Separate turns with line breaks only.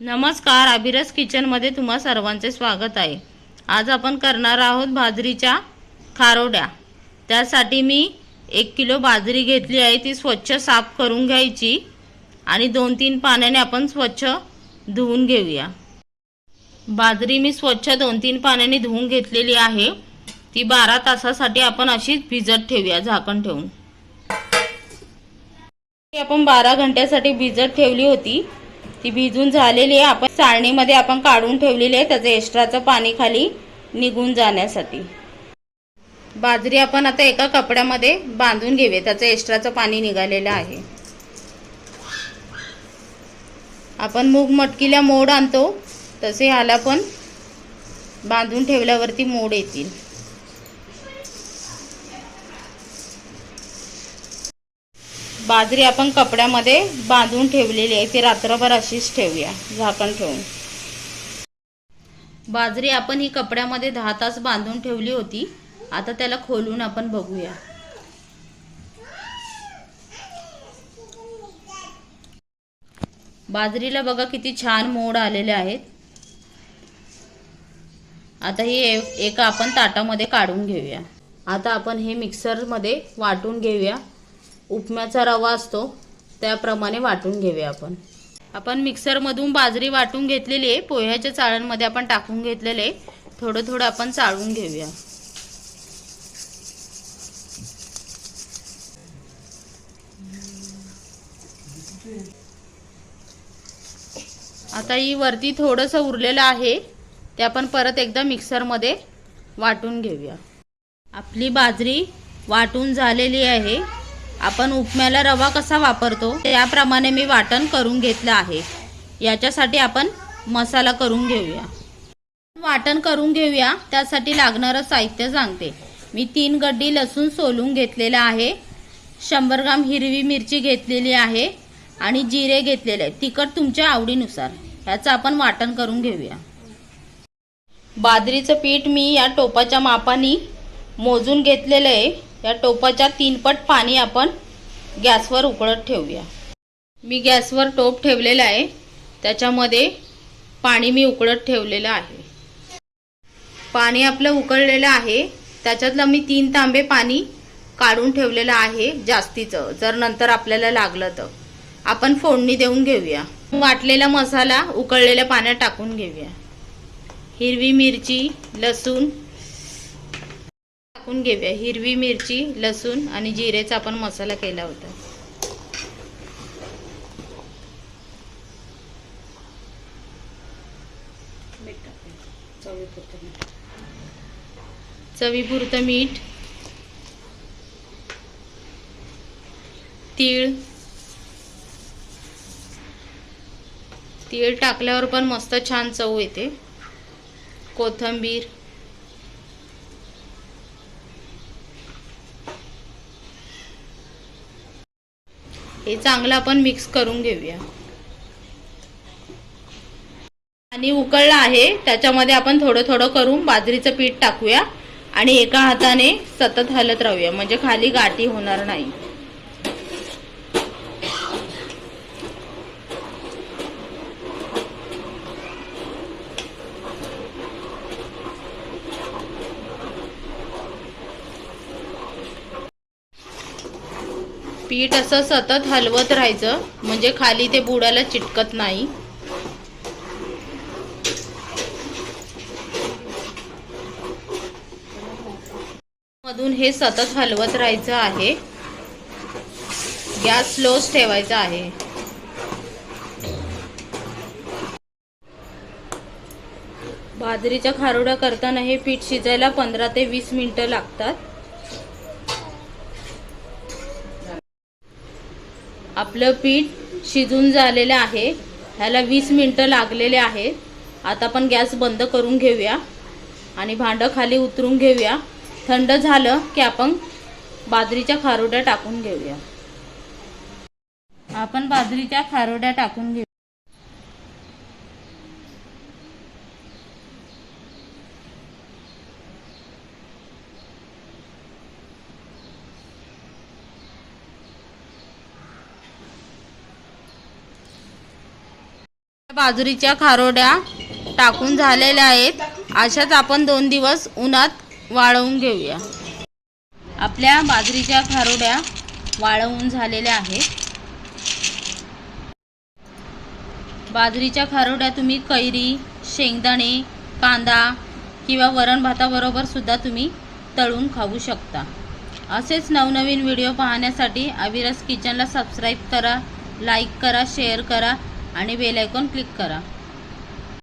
नमस्कार अभिरस किचनमध्ये तुम्हा सर्वांचे स्वागत आहे. आज आपण करणार आहोत बाजरीच्या खारोड्या. त्यासाठी मी एक किलो बाजरी घेतली आहे ती स्वच्छ साफ करून घ्यायची आणि दोन तीन पाण्याने आपण स्वच्छ धुवून घेऊया. बाजरी मी स्वच्छ दोन तीन पाण्याने धुवून घेतलेली आहे. ती बारा तासासाठी आपण अशीच भिजत ठेवूया झाकण ठेवून. आपण बारा घंट्यासाठी भिजत ठेवली होती. ती भिजून झालेली आहे. आपण चाळणीमध्ये आपण काढून ठेवलेली आहे. त्याचं एक्स्ट्राचं पाणी खाली निघून जाण्यासाठी. बाजरी आपण आता एका कपड्यामध्ये बांधून घेऊया. त्याचं एक्स्ट्राचं पाणी निघालेलं आहे. आपण मूग मटकीला मोड आणतो. तसे ह्याला पण बांधून ठेवल्यावरती मोड येतील. बाजरी आपण कपड्यामध्ये बांधून ठेवलेली आहे. ती रात्रभर अशीच ठेवूया. झाकण ठेवून. बाजरी आपण ही कपड्यामध्ये दहा तास बांधून ठेवली होती. आता त्याला खोलून आपण बघूया. बाजरीला बघा किती छान मोड आलेले आहेत. आता ही एका आपण ताटामध्ये काढून घेऊया. आता आपण हे मिक्सरमध्ये वाटून घेऊया. उपम्याचा रवा असतो त्याप्रमाणे वाटून घेऊया आपण. आपण मिक्सरमधून बाजरी वाटून घेतलेली आहे. पोह्याच्या चाळणमध्ये आपण टाकून घेतलेले आहे. थोडं थोडं आपण चाळून घेऊया. आता ही वरती थोडंसं उरलेलं आहे. ते आपण परत एकदा मिक्सरमध्ये वाटून घेऊया. आपली बाजरी वाटून झालेली आहे. आपण उपम्याला रवा कसा वापरतो त्याप्रमाणे मी वाटण करून घेतलं आहे. याच्यासाठी आपण मसाला करून घेऊया. वाटण करून घेऊया त्यासाठी लागणारं साहित्य सांगते. मी तीन गड्डी लसूण सोलून घेतलेला आहे. शंभर ग्राम हिरवी मिरची घेतलेली आहे आणि जिरे घेतलेले आहे तिखट तुमच्या आवडीनुसार. ह्याचं आपण वाटण करून घेऊया. बाजरीचं पीठ मी या टोपाच्या मापाने मोजून घेतलेलं आहे. या टोपाच्या तीनपट पाणी आपण गॅसवर उकळत ठेवूया. मी गॅसवर टोप ठेवलेला आहे. त्याच्यामध्ये पाणी मी उकळत ठेवलेलं आहे. पाणी आपलं उकळलेलं आहे. त्याच्यातलं मी तीन तांबे पाणी काढून ठेवलेलं आहे जास्तीचं. जर नंतर आपल्याला लागलं तर. आपण फोडणी देऊन घेऊया. वाटलेला मसाला उकळलेल्या पाण्यात टाकून घेऊया. हिरवी मिरची लसूण टाकून घेऊया. हिरवी मिरची लसूण आणि जिरेचा आपण मसाला केला होता. चवीपुरतं मीठ तीळ. तीळ टाकल्यावर पण मस्त छान चव येते. कोथंबीर. हे चांगलं आपण मिक्स करून घेऊया. आणि उकळलं आहे त्याच्यामध्ये आपण थोडं थोडं करून बाजरीचं पीठ टाकूया आणि एका हाताने सतत हलत राहूया म्हणजे खाली गाठी होणार नाही. पीठ असं सतत हलवत राहायचं. म्हणजे खाली ते बुडाला चिटकत नाही. मधून हे सतत हलवत राहायचं आहे. गॅस स्लोच ठेवायचा आहे. बाजरीच्या खारोड्या करताना हे पीठ शिजायला पंधरा ते वीस मिनिटं लागतात. आपलं पीठ शिजून झालेलं आहे. ह्याला वीस मिनटं लागलेले आहेत. आता आपण गॅस बंद करून घेऊया आणि भांडं खाली उतरून घेऊया. थंड झालं की आपण बाजरीच्या खारोड्या टाकून घेऊया. आपण बाजरीच्या खारोड्या टाकून घेऊ बाजरीच्या खारोड्या टाकून झालेल्या आहेत. अशाच आपण दोन दिवस उन्हात वाळवून घेऊया. आपल्या बाजरीच्या खारोड्या वाळवून झालेल्या आहेत. बाजरीच्या खारोड्या तुम्ही कैरी शेंगदाणे कांदा किंवा वरण भाताबरोबर सुद्धा तुम्ही तळून खाऊ शकता. असेच नवनवीन व्हिडिओ पाहण्यासाठी अविरस किचनला सबस्क्राईब करा लाईक करा शेअर करा. आणि बेल आयकॉन क्लिक करा.